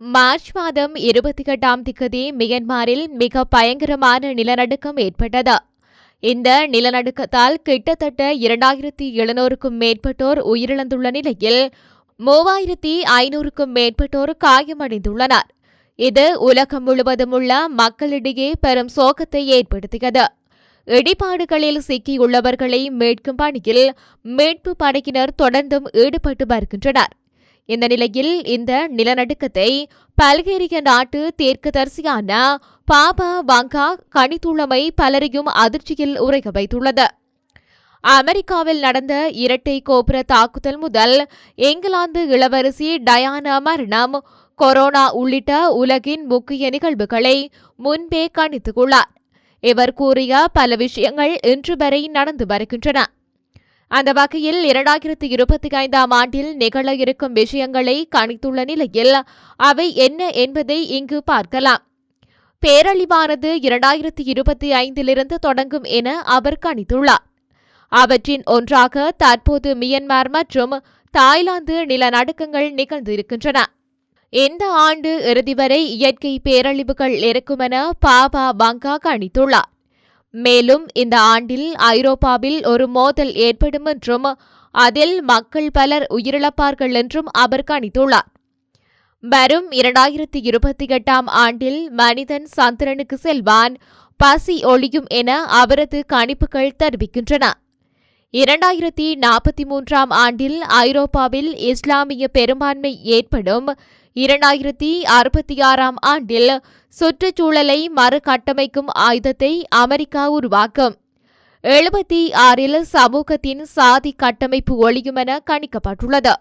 March மாதம் இருபத்தி எட்டாம் திகதி மியன்மாரில் மிக பயங்கரமான நிலநடுக்கம் ஏற்பட்டது. இந்த நிலநடுக்கத்தால் கிட்டத்தட்ட இரண்டாயிரத்தி எழுநூறுக்கும் மேற்பட்டோர் உயிரிழந்துள்ள நிலையில் மூவாயிரத்தி ஐநூறுக்கும் மேற்பட்டோர் காயமடைந்துள்ளனர். இது உலகம் முழுவதும் உள்ள மக்களிடையே பெரும் சோகத்தை ஏற்படுத்தியது. இடிபாடுகளில் சிக்கியுள்ளவர்களை மீட்கும் பணியில் மீட்பு படையினர் தொடர்ந்தும் ஈடுபட்டு வருகின்றனர். இந்த நிலையில் இந்த நிலநடுக்கத்தை பல்கேரிய நாட்டு தீர்க்கதரிசியான பாபா வாங்கா கணித்துள்ளமை பலரையும் அதிர்ச்சியில் உரைக்க வைத்துள்ளது. அமெரிக்காவில் நடந்த இரட்டை கோபுர தாக்குதல் முதல் இங்கிலாந்து இளவரசி டயானா மரணம் கொரோனா உள்ளிட்ட உலகின் முக்கிய நிகழ்வுகளை முன்பே கணித்துள்ளார் இவர் கூறிய பல விஷயங்கள் இன்று வரை நடந்து வருகின்றன. அந்த வகையில் இரண்டாயிரத்தி இருபத்தி ஐந்தாம் ஆண்டில் நிகழ இருக்கும் விஷயங்களை கணித்துள்ள நிலையில் அவை என்ன என்பதை இங்கு பார்க்கலாம். பேரழிவானது இரண்டாயிரத்தி இருபத்தி ஐந்திலிருந்து தொடங்கும் என அவர் கணித்துள்ளார். அவற்றின் ஒன்றாக தற்போது மியன்மார் மற்றும் தாய்லாந்து நிலநடுக்கங்கள் நிகழ்ந்திருக்கின்றன. இந்த ஆண்டு இறுதி வரை இயற்கை பேரழிவுகள் இருக்கும் என பாபா பங்கா கணித்துள்ளார். மேலும் இந்த ஆண்டில் ஐரோப்பாவில் ஒரு மோதல் ஏற்படும் என்றும் அதில் மக்கள் பலர் உயிரிழப்பார்கள் என்றும் அவர் கணித்துள்ளார். வரும் இரண்டாயிரத்தி இருபத்தி எட்டாம் ஆண்டில் மனிதன் சந்திரனுக்கு செல்வான் பசி ஒழியும் என அவரது கணிப்புகள் தெரிவிக்கின்றன. இரண்டாயிரத்தி நாற்பத்தி மூன்றாம் ஆண்டில் ஐரோப்பாவில் இஸ்லாமிய பெரும்பான்மை ஏற்படும் இரண்டாயிரத்தி அறுபத்தி ஆறாம் ஆண்டில் சுற்றுச்சூழலை மறுகட்டமைக்கும் ஆயுதத்தை அமெரிக்கா உருவாக்கும். எழுபத்தி ஆறில் சமூகத்தின் சாதி கட்டமைப்பு ஒழியும் என கணிக்கப்பட்டுள்ளது.